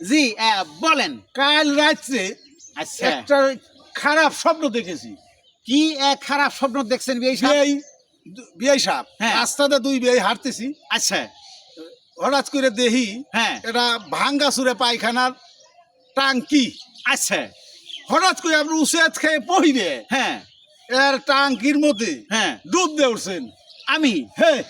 জি বলেন। কাল রাত্রে আচ্ছা। একটা খারাপ স্বপ্ন দেখেছি। কি এক খারাপ স্বপ্ন দেখছেন বিয়ে সাহেব? বিয়ে সাপ হ্যাঁ। রাস্তাতে দুই বিয়ে হাঁটতেছি। আচ্ছা। হঠাৎ করে দেখি হ্যাঁ। এটা ভাঙ্গা সুরে পায়খানার টাঙ্কি। আচ্ছা। হঠাৎ করে আপনি উচেত খেয়ে পহিরে হ্যাঁ। এর টাঙ্কির মধ্যে হ্যাঁ। ডুব দিয়ে উঠছেন। আমি? হ্যাঁ।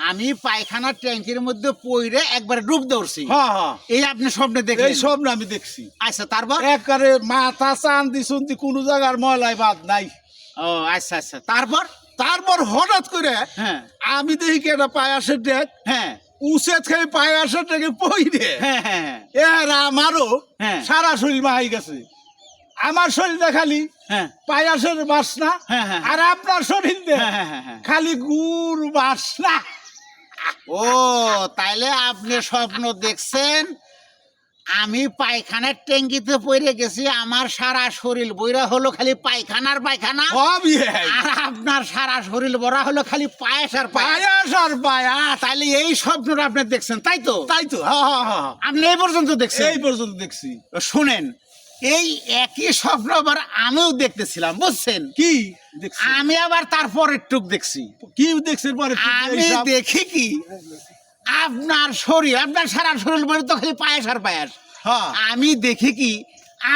আমি পায়খানার ট্যাঙ্কির মধ্যে পইরে একবার ডুব দৌড়ছি হ্যাঁ হ্যাঁ। এই আপনি স্বপ্নে দেখলেন? এই স্বপ্ন আমি দেখছি। আচ্ছা তারপর? একবারে মাথা চান্দি শুনতি কোনো জায়গার ময়লায় বাদ নাই। ও আচ্ছা আচ্ছা। তারপর? তারপর হঠাৎ করে হ্যাঁ। আমি দেখি কি একটা পায়াসের ডেক হ্যাঁ। উচেত খেয়ে পায়াসের ডেকে পহিরে হ্যাঁ হ্যাঁ হ্যাঁ, এর আমারও হ্যাঁ। সারা শরীর মাহাই গেছে। আমার শরীরে খালি হ্যাঁ। পায়াসের বাসনা হ্যাঁ, হ্যাঁ। আর আপনার শরীর। খালি গুড় বাসনা। ও তাইলে আপনি স্বপ্ন দেখছেন? আমি পায়খানার ট্যাঙ্কিতে পড়ে গেছি আমার সারা শরীর বইরা হলো খালি পায়খানার পায়খানা। আর আপনার সারা শরীর বড়া হলো খালি পায়েস আর পায়েস। আর পায়াস। তাইলে এই স্বপ্নটা আপনি দেখছেন তাই তো? তাই তো। হ্যাঁ হ্যাঁ হ্যাঁ। আপনি এই পর্যন্ত দেখছেন? এই পর্যন্ত দেখছি। শুনেন এই একই স্বপ্ন আবার আমিও দেখতেছিলাম বুঝছেন? কি আমি আবার তারপরের টুক দেখছি। কি দেখছেন পরে আমি? দেখি কি? আপনার শরীর আপনার সারা শরীর বলে তো খালি পায়েস আর পায়েস। হ্যাঁ। আমি দেখি কি?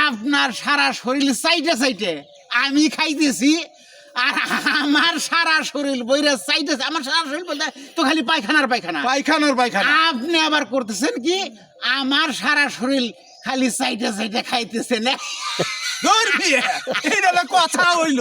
আপনার সারা শরীর সাইডে সাইডে আমি খাইতেছি আর আমার সারা শরীর বইরে সাইডে আমার সারা শরীর বলতে তো খালি পায়খানার পায়খানা। পায়খানার পায়খানা। আপনি আবার করতেছেন কি? আমার সারা শরীর খালি সাইডে সাইডে খাইতেছে না। কথা হইল।